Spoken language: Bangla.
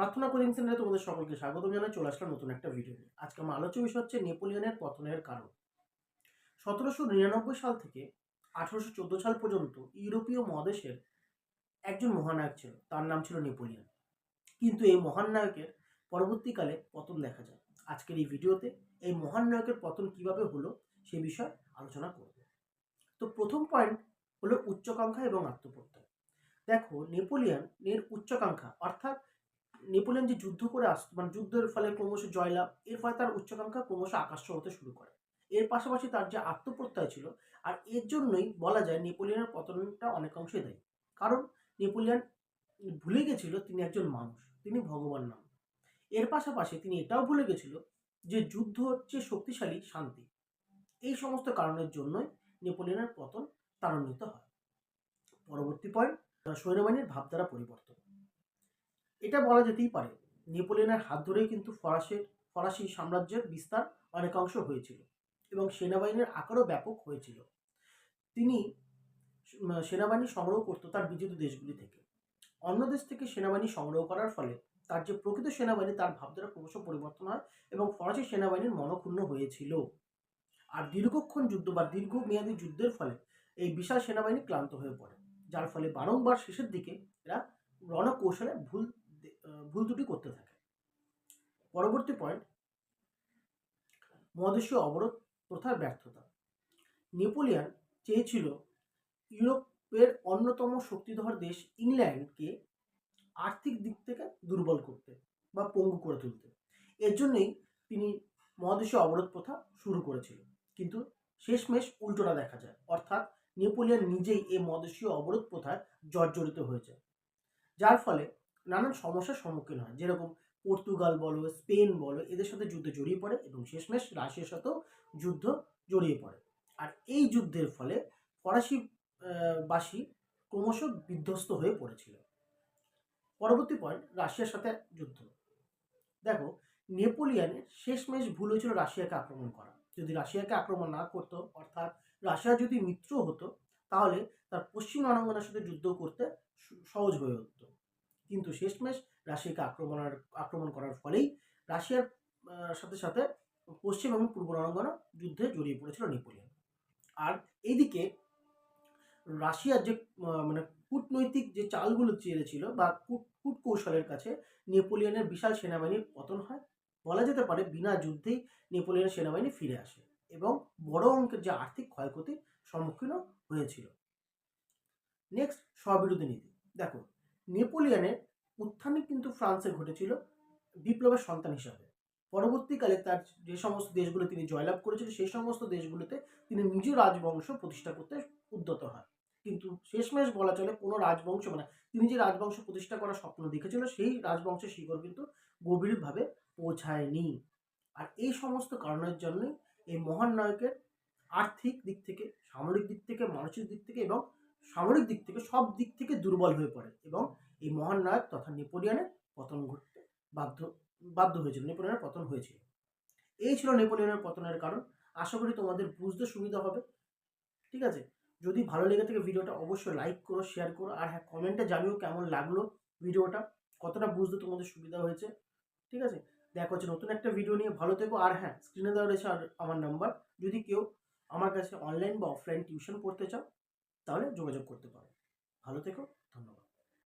প্রার্থনা কোচিং সেন্টারে তোমাদের সকলকে স্বাগত জানাই, চলে আসলাম নতুন একটা ভিডিও নিয়ে। আজকে আমার আলোচ্য বিষয় হচ্ছে নেপোলিয়নের পতনের কারণ। সতেরোশো নিরানব্বই সাল থেকে আঠারোশো চোদ্দ সাল পর্যন্ত ইউরোপীয় মহাদেশের একজন মহানায়ক ছিল, তার নাম ছিল নেপোলিয়ন। কিন্তু এই মহান নায়কের পরবর্তীকালে পতন দেখা যায়। আজকের এই ভিডিওতে এই মহান নায়কের পতন কীভাবে হলো সে বিষয়ে আলোচনা করব। তো প্রথম পয়েন্ট হলো উচ্চাকাঙ্ক্ষা এবং আত্মপ্রত্যয়। দেখো, নেপোলিয়নের উচ্চাকাঙ্ক্ষা, অর্থাৎ নেপোলিয়ন যে যুদ্ধ করে আস মানে যুদ্ধের ফলে ক্রমশ জয়লাভ, এর ফলে তার উচ্চাকাঙ্ক্ষা ক্রমশ আকাশ হতে শুরু করে। এর পাশাপাশি তার যে আত্মপ্রত্যয় ছিল, আর এর জন্যই বলা যায় নেপোলিয়নের পতনটা অনেকাংশে দেয়। কারণ নেপোলিয়ন ভুলে গেছিল তিনি একজন মানুষ, তিনি ভগবান নাম এর পাশাপাশি তিনি এটাও ভুলে গেছিল যে যুদ্ধ হচ্ছে শক্তিশালী শান্তি। এই সমস্ত কারণের জন্যই নেপোলিয়নের পতন ত্বরান্বিত হয়। পরবর্তী পয়েন্ট সৈন্যবাহিনীর ভাবধারা পরিবর্তন। এটা বলা যেতেই পারে, নেপোলিয়নের হাত ধরেই কিন্তু ফরাসের, ফরাসি সাম্রাজ্যের বিস্তার অনেকাংশ হয়েছিল এবং সেনাবাহিনীর আকারও ব্যাপক হয়েছিল। তিনি সেনাবাহিনী সংগ্রহ করত তার বিজিত দেশগুলি থেকে। অন্য দেশ থেকে সেনাবাহিনী সংগ্রহ করার ফলে তার যে প্রকৃত সেনাবাহিনী তার ভাবধারা ক্রমশ পরিবর্তন হয় এবং ফরাসি সেনাবাহিনীর মনক্ষুণ্ণ হয়েছিল। আর দীর্ঘক্ষণ যুদ্ধ বা দীর্ঘমেয়াদী যুদ্ধের ফলে এই বিশাল সেনাবাহিনী ক্লান্ত হয়ে পড়ে, যার ফলে বারংবার শেষের দিকে এরা রণকৌশলে ভুল ভুল ত্রুটি করতে থাকে। পরবর্তী পয়েন্ট মহাদেশীয় অবরোধ প্রথার ব্যর্থতা। নেপোলিয়ান চেয়েছিল ইউরোপের অন্যতম শক্তিধর দেশ ইংল্যান্ডকে আর্থিক দিক থেকে দুর্বল করতে বা পঙ্গু করে তুলতে। এর জন্যই তিনি মহাদেশীয় অবরোধ প্রথা শুরু করেছিল কিন্তু শেষমেশ উল্টোটা দেখা যায়। অর্থাৎ নেপোলিয়ান নিজেই এই মহাদেশীয় অবরোধ প্রথায় জর্জরিত হয়ে যায় যার ফলে নানান সমস্যার সম্মুখীন হয়। যেরকম পর্তুগাল বলো, স্পেন বলো, এদের সাথে যুদ্ধে জড়িয়ে পড়ে এবং শেষমেশ রাশিয়ার সাথেও যুদ্ধ জড়িয়ে পড়ে। আর এই যুদ্ধের ফলে ফরাসি বাসী ক্রমশ বিধ্বস্ত হয়ে পড়েছিল। পরবর্তী পয়েন্ট রাশিয়ার সাথে যুদ্ধ। দেখো নেপোলিয়নের শেষমেশ ভুল হয়েছিল রাশিয়াকে আক্রমণ করা। যদি রাশিয়াকে আক্রমণ না করতো, অর্থাৎ রাশিয়া যদি মিত্র হতো, তাহলে তার পশ্চিম রণাঙ্গনের সাথে যুদ্ধ করতে সহজ হয়ে উঠতো। কিন্তু শেষমেশ রাশিয়াকে আক্রমণের, আক্রমণ করার ফলেই রাশিয়ার সাথে সাথে পশ্চিম এবং পূর্ব রণাঙ্গনা যুদ্ধে জড়িয়ে পড়েছিল নেপোলিয়ন। আর এইদিকে রাশিয়ার যে মানে কূটনৈতিক যে চালগুলো চেয়েছিল বা কূট কৌশলের কাছে নেপোলিয়নের বিশাল সেনাবাহিনীর পতন হয়, বলা যেতে পারে বিনা যুদ্ধেই নেপোলিয়নের সেনাবাহিনী ফিরে আসে এবং বড় অঙ্কের যে আর্থিক ক্ষয়ক্ষতির সম্মুখীনও হয়েছিল। নেক্সট স্ববিরোধী নীতি। দেখো নেপোলিয়নের উত্থানই কিন্তু ফ্রান্সে ঘটেছিল বিপ্লবের সন্তান হিসাবে। পরবর্তীকালে তার যে সমস্ত দেশগুলো তিনি জয়লাভ করেছিল সেই সমস্ত দেশগুলোতে তিনি নিজ রাজবংশ প্রতিষ্ঠা করতে উদ্যত হয় কিন্তু শেষমেশ বলা চলে কোনো রাজবংশ মানে তিনি যে রাজবংশ প্রতিষ্ঠা করার স্বপ্ন দেখেছিল, সেই রাজবংশের শিকড় কিন্তু গভীরভাবে পৌঁছায়নি। আর এই সমস্ত কারণের জন্যই এই মহান নায়কের আর্থিক দিক থেকে, সামরিক দিক থেকে, মানসিক দিক থেকে এবং সামরিক দিক থেকে সব দিক থেকে দুর্বল হয়ে পড়ে এবং এই মহান নায়ক তথা নেপোলিয়নের পতন ঘটতে বাধ্য বাধ্য হয়েছিল, নেপোলিয়নের পতন হয়েছিল। এই ছিল নেপোলিয়নের পতনের কারণ। আশা করি তোমাদের বুঝতে সুবিধা হবে। ঠিক আছে? যদি ভালো লেগে থাকে ভিডিওটা অবশ্যই লাইক করো, শেয়ার করো, আর হ্যাঁ কমেন্টে জানিও কেমন লাগল ভিডিওটা, কতটা বুঝতে তোমাদের সুবিধা হয়েছে। ঠিক আছে? দেখা হচ্ছে নতুন একটা ভিডিও নিয়ে। ভালো থেকো, আর হ্যাঁ স্ক্রিনে দেওয়া রয়েছে আর আমার নাম্বার যদি কেউ আমার কাছে অনলাইন বা অফলাইন টিউশন পড়তে চাও তাহলে যোগাযোগ করতে পারো। ভালো থেকো ধন্যবাদ।